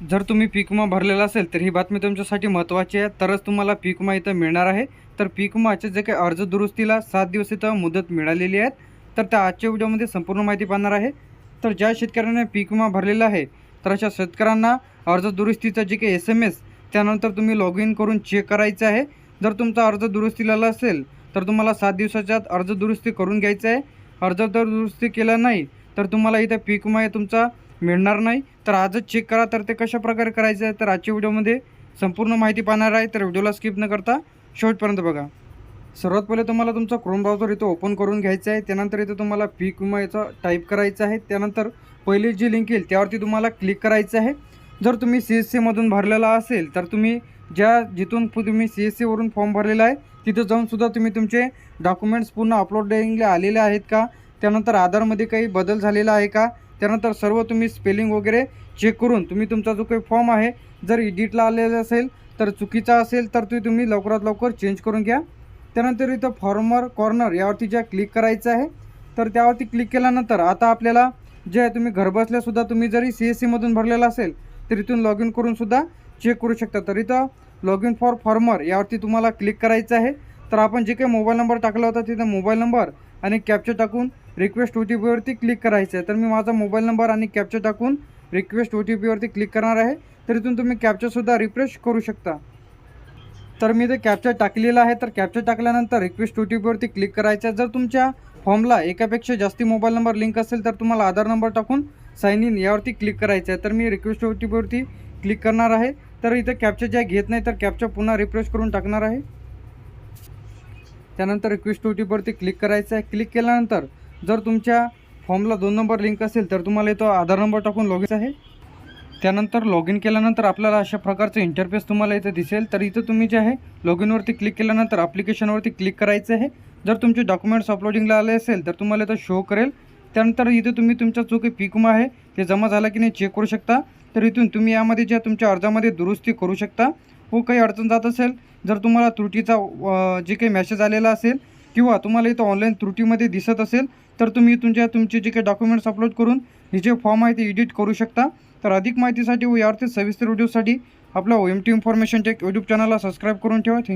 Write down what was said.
जर तुम्ही पीक विमा भरलेला असेल तर ही बातमी तुमच्यासाठी महत्त्वाची आहे. तरच तुम्हाला पीक विमा इथं मिळणार आहे. तर पीक विमाचे जे काही अर्ज दुरुस्तीला सात दिवस इथं मुदत मिळालेली आहे तर त्या आजच्या व्हिडिओमध्ये संपूर्ण माहिती पाहणार आहे. तर ज्या शेतकऱ्यांना पीक विमा भरलेला आहे तर अशा शेतकऱ्यांना अर्ज दुरुस्तीचा जे काही एस एम एस त्यानंतर तुम्ही लॉग इन करून चेक करायचं आहे. जर तुमचा अर्ज दुरुस्तीला आला असेल तर तुम्हाला सात दिवसाच्या आत अर्ज दुरुस्ती करून घ्यायचं आहे. अर्ज जर दुरुस्ती केला नाही तर तुम्हाला इथं पीक विमा तुमचा मिळणार नाही. तर आजच चेक करा. तर ते कशा प्रकारे करायचं आहे तर आजच्या व्हिडिओमध्ये संपूर्ण माहिती पाहणार आहे. तर व्हिडिओला स्किप न करता शेवटपर्यंत बघा. सर्वात पहिले तुम्हाला तुमचा क्रोम ब्राउझर इथं ओपन करून घ्यायचं आहे. त्यानंतर इथं तुम्हाला पीक विमा याचा टाईप करायचं आहे. त्यानंतर पहिली जी लिंक येईल त्यावरती तुम्हाला क्लिक करायचं आहे. जर तुम्ही सी एस सीमधून भरलेला असेल तर तुम्ही ज्या जिथून पु- तुम्ही सी एस सीवरून फॉर्म भरलेला आहे तिथं जाऊनसुद्धा तुम्ही तुमचे डॉक्युमेंट्स पूर्ण अपलोडिंगले आलेले आहेत का? त्यानंतर आधारमध्ये काही बदल झालेला आहे का? त्यानंतर सर्व तुम्ही स्पेलिंग वगैरे चेक करून तुम्ही तुमचा जो काही फॉर्म आहे जर एडिटला आलेला असेल तर चुकीचा असेल तर ते तुम्ही लवकरात लवकर चेंज करून घ्या. त्यानंतर इथं फॉर्मर कॉर्नर यावरती ज्या क्लिक करायचं आहे तर त्यावरती क्लिक केल्यानंतर आता आपल्याला जे आहे तुम्ही घरबसल्यासुद्धा तुम्ही जरी सी एस सीमधून भरलेला असेल तर इथून लॉग इन करूनसुद्धा चेक करू शकता. तर इथं लॉग इन फॉर फॉर्मर यावरती तुम्हाला क्लिक करायचं आहे. तर आपण जे काही मोबाईल नंबर टाकला होता तिथं मोबाईल नंबर आणि कॅप्चर टाकून रिक्वेस्ट ओ टी पीवरती क्लिक करायचं आहे तर मी माझा मोबाईल नंबर आणि कॅप्चर टाकून रिक्वेस्ट ओ टी पीवरती क्लिक करणार आहे. तर इथून तुम्ही कॅप्चरसुद्धा रिफ्रेश करू शकता. तर मी ते कॅप्चर टाकलेलं आहे. तर कॅप्चर टाकल्यानंतर रिक्वेस्ट ओ टी पीवरती क्लिक करायचं आहे जर तुमच्या फॉर्मला एकापेक्षा जास्ती मोबाईल नंबर लिंक असेल तर तुम्हाला आधार नंबर टाकून साईन इन यावरती क्लिक करायचं आहे तर मी रिक्वेस्ट ओ टी पीवरती क्लिक करणार आहे. तर इथं कॅप्चर ज्या घेत नाही तर कॅप्चर पुन्हा रिफ्रेश करून टाकणार आहे. त्यानंतर रिक्वेस्ट ओ टी पीवरती क्लिक करायचं आहे. क्लिक केल्यानंतर जर तुमच्या फॉर्मला दोन नंबर लिंक असेल तर तुम्हाला इथं आधार नंबर टाकून लॉग आहे. त्यानंतर लॉग इन केल्यानंतर आपल्याला अशा प्रकारचं इंटरफेस तुम्हाला इथं दिसेल. तर इथं तुम्ही जे आहे लॉग इनवरती क्लिक केल्यानंतर ॲप्लिकेशनवरती क्लिक करायचं आहे. जर तुमचे डॉक्युमेंट्स अपलोडिंगला आले असेल तर तुम्हाला इथं शो करेल. त्यानंतर इथं तुम्ही तुमचा जो काही पीक विमा आहे. ते जमा झाला की नाही चेक करू शकता. तर इथून तुम्ही यामध्ये ज्या तुमच्या अर्जामध्ये दुरुस्ती करू शकता हो काही अडचण जात असेल जर तुम्हाला त्रुटीचा जे काही मेसेज आलेला असेल किंवा तुम्हाला इथं ऑनलाईन त्रुटीमध्ये दिसत असेल तर तुम्ही तुमच्या तुमचे जे काही डॉक्युमेंट्स अपलोड करून हे जे फॉर्म आहे ते एडिट करू शकता. तर अधिक माहितीसाठी व यावरती सविस्तर व्हिडिओसाठी आपला O M T information tech YouTube चॅनलला सबस्क्राईब करून ठेवा. Thank you